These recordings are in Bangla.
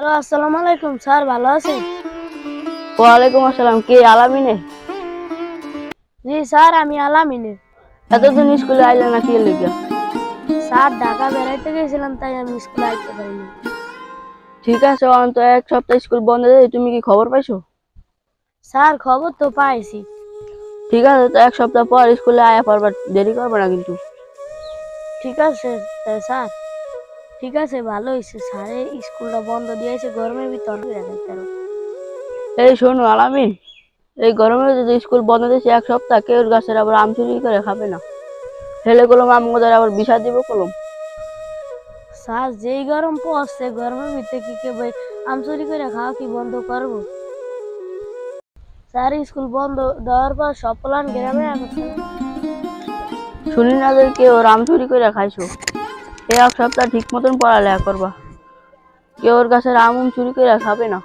হ্যালো আসসালামু আলাইকুম স্যার ভালো আছেন? ওয়ালাইকুম আসসালাম কে আলামিনে? জি স্যার আমি আলামিনে। এতদিন স্কুলে আইলে না কি লিখে স্যার ঢাকা বেড়াইতে গেছিলাম তাই আমি স্কুলে আসতে পারিনি। ঠিক আছে অন্ত এক সপ্তাহ স্কুল বন্ধ দেয় তুমি কি খবর পাইছো? স্যার খবর তো পাইছি। ঠিক আছে তো এক সপ্তাহ পর স্কুলে আয়া পড়বার দেরি করবে না কিন্তু। ঠিক আছে স্যার। ঠিক আছে ভালো হয়েছে। স্যারে স্কুলটা বন্ধ দিয়েছে গরমের ভিতর। এই শোনো আলামিন এই গরমে যদি স্কুল বন্ধ দিয়েছে এক সপ্তাহ কেউ গাছের আবার আম চুরি করে খাবে না? হেলে কলম আমগোদের আবার বিষা দিব কলম? স্যার যেই গরম পড়ছে গরমের ভিতরে কি কে ভাই আম চুরি করে খাওয়া কি বন্ধ করব? স্যার স্কুল বন্ধ দেওয়ার পর সব প্লান গ্রামে শুনি না যে কেউ আম চুরি করে খাইছো। এই এক সপ্তাহ ঠিক মতন পড়ালেখা করবা। কেউ ওর কাছে আম উম চুরি করে খাবে না।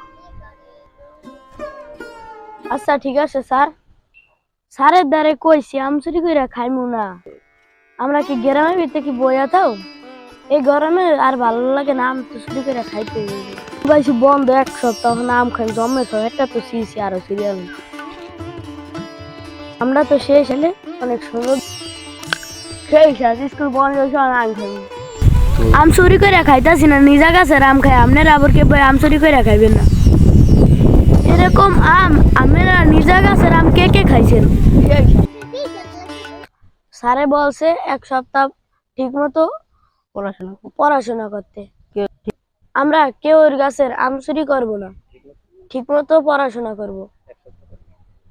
আচ্ছা ঠিক আছে, স্যার। স্যারের দ্বারে কইছি, আম চুরি করে খাইমু না। আমরা কি গ্রামের ভিতরে কি বইয়া থাও? এই গরমে আর ভালো লাগে না আম তো চুরি করে খাইতে। বাইছি বন্ধ এক সপ্তাহ এখন আম খাই, জমে তো একটা তো সিসি আরও সিরিয়াল আমরা তো শেষ হলে অনেক সুন্দর। সেই স্কুল বন্ধ হয়েছে আম খাইব আম চুরি করে খাইতাছি না, নিজা গাছের আম খাই আপনারা আবার কে আম চুরি করে খাইবেন না। এরকম আম আপনারা নিজা গাছের আম কে কে খাইছেন? স্যারে বলছে, এক সপ্তাহ ঠিক মতো পড়াশোনা পড়াশোনা করতে। আমরা কেউ ওর গাছের আম চুরি করব না ঠিক মতো পড়াশোনা করব।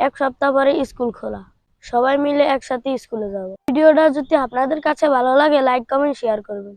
এক সপ্তাহ পরে স্কুল খোলা, সবাই মিলে একসাথে স্কুলে যাব। ভিডিওটা যদি আপনাদের কাছে ভালো লাগে, লাইক, কমেন্ট, শেয়ার করবেন।